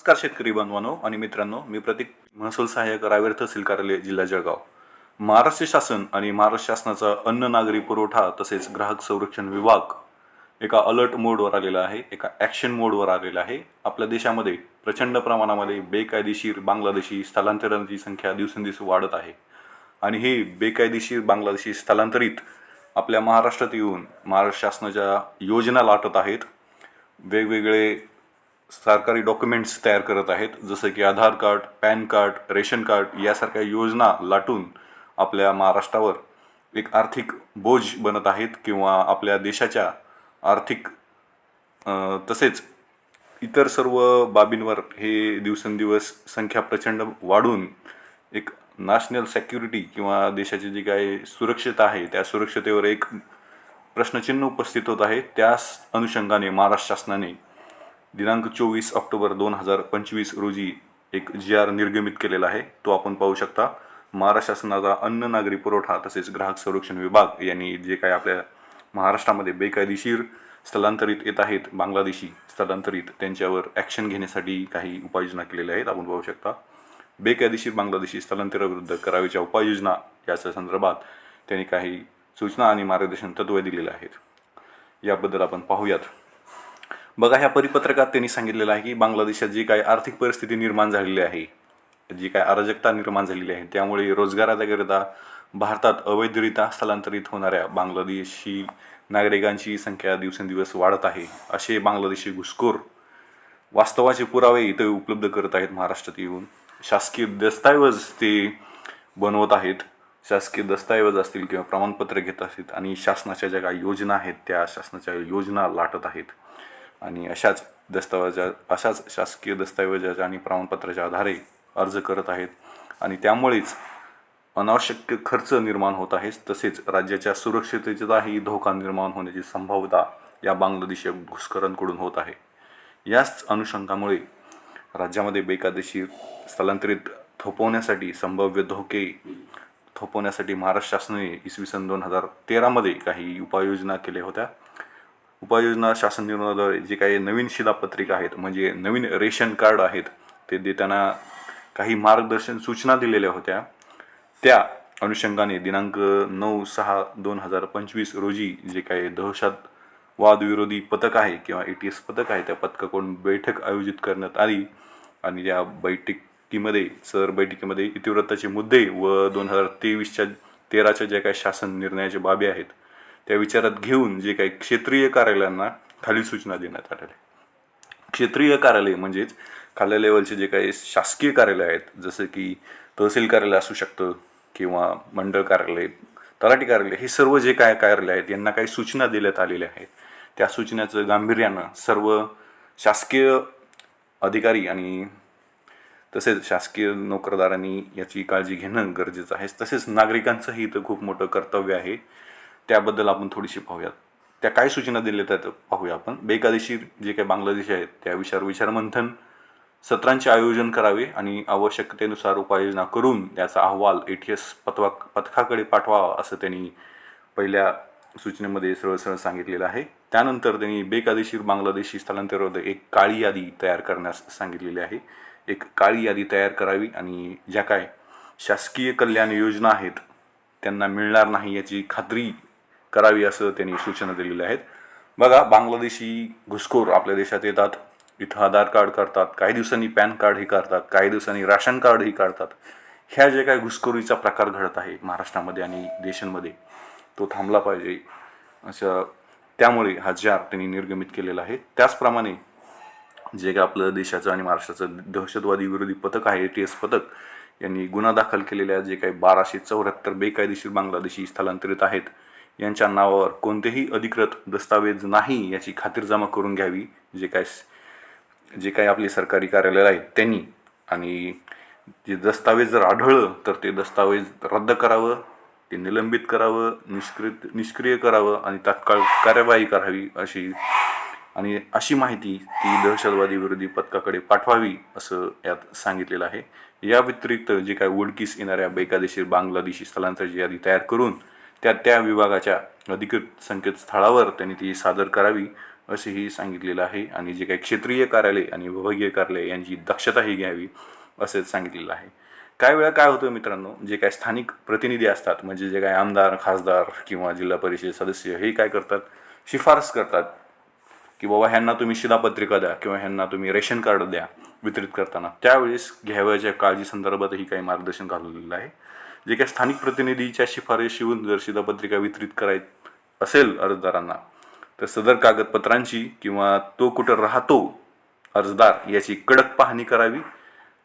नमस्कार शेतकरी बांधवानो आणि मित्रांनो मी प्रतीक महसूल सहाय्यक रावेर तहसील कार्यालय जिल्हा जळगाव. महाराष्ट्र शासन आणि महाराष्ट्र शासनाचा अन्न नागरी पुरवठा तसेच ग्राहक संरक्षण विभाग एका अलर्ट मोडवर आलेला आहे एका ॲक्शन मोडवर आलेला आहे. आपल्या देशामध्ये प्रचंड प्रमाणामध्ये बेकायदेशीर बांगलादेशी स्थलांतरांची संख्या दिवसेंदिवस वाढत आहे. आणि हे बेकायदेशीर बांगलादेशी स्थलांतरित आपल्या महाराष्ट्रात येऊन महाराष्ट्र शासनाच्या योजना लाटत आहेत. वेगवेगळे सरकारी डॉक्युमेंट्स तयार करत आहेत. जसं की Aadhaar card PAN card ration card यासारख्या योजना लाटून आपल्या महाराष्ट्रावर एक आर्थिक बोज बनत आहेत किंवा आपल्या देशाच्या आर्थिक तसेच इतर सर्व बाबींवर हे दिवसेंदिवस संख्या प्रचंड वाढून एक नॅशनल सेक्युरिटी किंवा देशाची जी काही सुरक्षित आहे त्या सुरक्षतेवर एक प्रश्नचिन्ह उपस्थित होत आहे. त्याच अनुषंगाने महाराष्ट्र शासनाने दिनांक चोवीस ऑक्टोबर दोन हजार पंचवीस रोजी एक जी आर निर्गमित केलेला आहे. तो आपण पाहू शकता. महाराष्ट्र शासनाचा अन्न नागरी पुरवठा तसेच ग्राहक संरक्षण विभाग यांनी जे काही आपल्या महाराष्ट्रामध्ये बेकायदेशीर स्थलांतरित येत आहेत बांगलादेशी स्थलांतरित त्यांच्यावर ॲक्शन घेण्यासाठी काही उपाययोजना केलेल्या आहेत. आपण पाहू शकता. बेकायदेशीर बांगलादेशी स्थलांतराविरुद्ध करावीच्या उपाययोजना याच्या संदर्भात त्यांनी काही सूचना आणि मार्गदर्शन तत्त्वे दिलेले आहेत. याबद्दल आपण पाहूयात. बघा ह्या परिपत्रकात त्यांनी सांगितलेलं आहे की बांगलादेशात जी काही आर्थिक परिस्थिती निर्माण झालेली आहे जी काय अराजकता निर्माण झालेली आहे त्यामुळे रोजगाराकरिता भारतात अवैधरित्या स्थलांतरित होणाऱ्या बांगलादेशी नागरिकांची संख्या दिवसेंदिवस वाढत आहे. असे बांगलादेशी घुसखोर वास्तवाचे पुरावे इथे उपलब्ध करत आहेत महाराष्ट्रात येऊन. शासकीय दस्तऐवज ते बनवत आहेत. शासकीय दस्तऐवज असतील किंवा प्रमाणपत्र घेत असतील आणि शासनाच्या ज्या काही योजना आहेत त्या शासनाच्या योजना लाटत आहेत. आणि अशाच दस्तावेजा अशाच शासकीय दस्तऐवजाच्या आणि प्रमाणपत्राच्या आधारे अर्ज करत आहेत. आणि त्यामुळेच अनावश्यक खर्च निर्माण होत आहे तसेच राज्याच्या सुरक्षिततेचाही धोका निर्माण होण्याची संभाव्यता या बांगलादेशी घुसखोरांकडून होत आहे. याच अनुषंगामुळे राज्यामध्ये बेकायदेशीर स्थलांतरित थोपवण्यासाठी संभाव्य धोके थोपवण्यासाठी महाराष्ट्र शासनाने इसवी सन दोन हजार तेरामध्ये काही उपाययोजना केल्या होत्या. उपाययोजना शासन निर्णयाद्वारे जे काही नवीन शिलापत्रिका आहेत म्हणजे नवीन रेशन कार्ड आहेत ते देताना काही मार्गदर्शन सूचना दिलेल्या होत्या. त्या अनुषंगाने दिनांक नऊ सहा दोन हजार पंचवीस रोजी जे काही दहशत वादविरोधी पथक आहे किंवा ए टी एस पथक आहे त्या पथकाकडून बैठक आयोजित करण्यात आली आणि या बैठकीमध्ये सर बैठकीमध्ये इतिवृत्ताचे मुद्दे व दोन हजार तेवीसच्या तेराच्या ज्या काही शासन निर्णयाच्या बाबी आहेत त्या विचारात घेऊन जे काही क्षेत्रीय कार्यालयांना खाली सूचना देण्यात आलेल्या क्षेत्रीय कार्यालय म्हणजेच खाल्या लेवलचे जे काही शासकीय कार्यालय आहेत जसं की तहसील कार्यालय असू शकतं किंवा मंडळ कार्यालय तलाठी कार्यालय हे सर्व जे काय कार्यालय आहेत यांना काही सूचना देण्यात आलेल्या आहेत. त्या सूचनेचं गांभीर्यानं सर्व शासकीय अधिकारी आणि तसेच शासकीय नोकरदारांनी याची काळजी घेणं गरजेचं आहे. तसेच नागरिकांचंही इथं खूप मोठं कर्तव्य आहे. त्याबद्दल आपण थोडीशी पाहूयात. त्या काय सूचना दिल्या त्यात पाहूया आपण. बेकायदेशीर जे काही बांगलादेशी आहेत त्या विचार विचारमंथन सत्रांचे आयोजन करावे आणि आवश्यकतेनुसार उपाययोजना करून त्याचा अहवाल ए टी एस पथवा पथकाकडे पाठवावा असं त्यांनी पहिल्या सूचनेमध्ये सरळ सरळ सांगितलेलं आहे. त्यानंतर त्यांनी बेकायदेशीर बांगलादेशी स्थलांतराविरुद्ध एक काळी यादी तयार करण्यास सांगितलेली आहे. एक काळी यादी तयार करावी आणि ज्या काय शासकीय कल्याण योजना आहेत त्यांना मिळणार नाही याची खात्री करावी असं त्यांनी सूचना दिलेल्या आहेत. बघा बांगलादेशी घुसखोर आपल्या देशात येतात. इथं आधार कार्ड काढतात काही दिवसांनी पॅन कार्ड ही काढतात काही दिवसांनी राशन कार्डही काढतात ह्या जे काही घुसखोरीचा प्रकार घडत आहे महाराष्ट्रामध्ये आणि देशांमध्ये तो थांबला पाहिजे. असं त्यामुळे हा जार त्यांनी निर्गमित केलेला आहे. त्याचप्रमाणे जे काय आपलं देशाचं आणि महाराष्ट्राचं दहशतवादी विरोधी पथक आहे ए टी एस पथक यांनी गुन्हा दाखल केलेल्या जे काही बाराशे चौऱ्याहत्तर बेकायदेशीर बांगलादेशी स्थलांतरित आहेत यांच्या नावावर कोणतेही अधिकृत दस्तावेज नाही याची खात्रीजमा करून घ्यावी जे काय जे काही आपले सरकारी कार्यालय आहेत त्यांनी. आणि जे दस्तावेज जर आढळलं तर ते दस्तावेज रद्द करावं ते निलंबित करावं निष्क्रिय निष्क्रिय करावं आणि तात्काळ कार्यवाही करावी अशी आणि अशी माहिती ती दहशतवादी विरोधी पथकाकडे पाठवावी असं यात सांगितलेलं आहे. या व्यतिरिक्त जे काय उडकीस येणाऱ्या बेकायदेशीर बांगलादेशी स्थलांतराची यादी तयार करून त्या त्या विभागाच्या अधिकृत संकेतस्थळावर त्यांनी ती सादर करावी असेही सांगितलेलं आहे आणि जे काही क्षेत्रीय कार्यालय आणि विभागीय कार्यालय यांची दक्षताही घ्यावी असेच सांगितलेलं आहे. काय वेळा काय होतं मित्रांनो जे काय स्थानिक प्रतिनिधी असतात म्हणजे जे काय आमदार खासदार किंवा जिल्हा परिषद सदस्य हे काय करतात? शिफारस करतात की बाबा ह्यांना तुम्ही शिधापत्रिका द्या किंवा ह्यांना तुम्ही रेशन कार्ड द्या वितरित करताना. त्यावेळेस घ्यावयाच्या काळजी संदर्भातही काही मार्गदर्शन घालवलेलं आहे. जे काही स्थानिक प्रतिनिधीच्या शिफारशीवरून जर शिधापत्रिका वितरित करायत असेल अर्जदारांना तर सदर कागदपत्रांची किंवा तो कुठं राहतो अर्जदार याची कडक पाहणी करावी.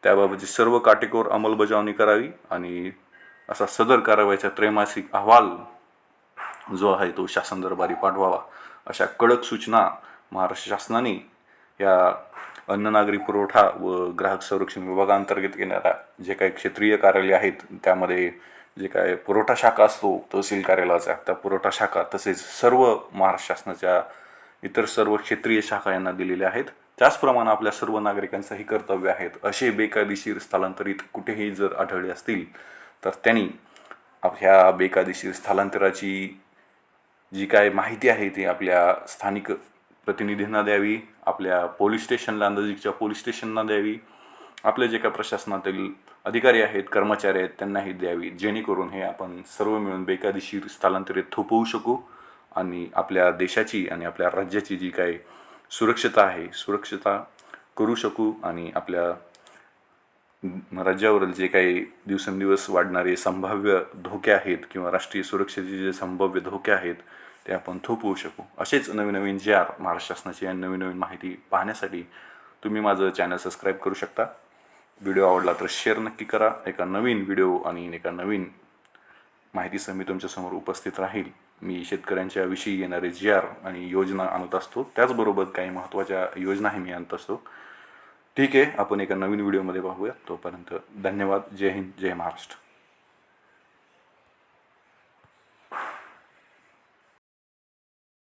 त्याबाबतची सर्व काटेकोर अंमलबजावणी करावी आणि असा सदर कारवाईचा त्रैमासिक अहवाल जो आहे तो शासन दरबारी पाठवावा अशा कडक सूचना महाराष्ट्र शासनाने या अन्न नागरी पुरवठा व ग्राहक संरक्षण विभागांतर्गत येणाऱ्या जे काही क्षेत्रीय कार्यालय आहेत त्यामध्ये जे काय पुरवठा शाखा असतो तहसील कार्यालयाचा त्या पुरवठा शाखा तसेच सर्व महाराष्ट्र शासनाच्या इतर सर्व क्षेत्रीय शाखा यांना दिलेल्या आहेत. त्याचप्रमाणे आपल्या सर्व नागरिकांचंही कर्तव्य आहेत. असे बेकायदेशीर स्थलांतरित कुठेही जर आढळले असतील तर त्यांनी ह्या बेकायदेशीर स्थलांतराची जी काय माहिती आहे ती आपल्या स्थानिक प्रतिनिधींना द्यावी. आपल्या पोलीस स्टेशनला नजीकच्या पोलीस स्टेशनला द्यावी. आपले जे काय प्रशासनातील अधिकारी आहेत कर्मचारी आहेत त्यांनाही द्यावी. जेणेकरून हे आपण सर्व मिळून बेकायदेशीर स्थलांतरित थोपवू शकू आणि आपल्या देशाची आणि आपल्या राज्याची जी काही सुरक्षता आहे सुरक्षता करू शकू आणि आपल्या राज्यावरील जे काही दिवसेंदिवस वाढणारे संभाव्य धोके आहेत किंवा राष्ट्रीय सुरक्षेचे जे संभाव्य धोके आहेत ते आपण थोपवू शकू. असेच नवीन नवीन जे आर महाराष्ट्र शासनाची आणि नवीन नवीन माहिती पाहण्यासाठी तुम्ही माझं चॅनल सबस्क्राईब करू शकता. व्हिडिओ आवडला तर शेअर नक्की करा. एका नवीन व्हिडिओ आणि एका नवीन माहितीसह मी तुमच्यासमोर उपस्थित राहील. मी शेतकऱ्यांच्या विषयी येणारे जी आर आणि योजना आणत असतो त्याचबरोबर काही महत्त्वाच्या योजनाही मी आणत असतो. ठीक आहे आपण एका नवीन व्हिडिओमध्ये पाहूया. तोपर्यंत धन्यवाद. जय हिंद जय महाराष्ट्र.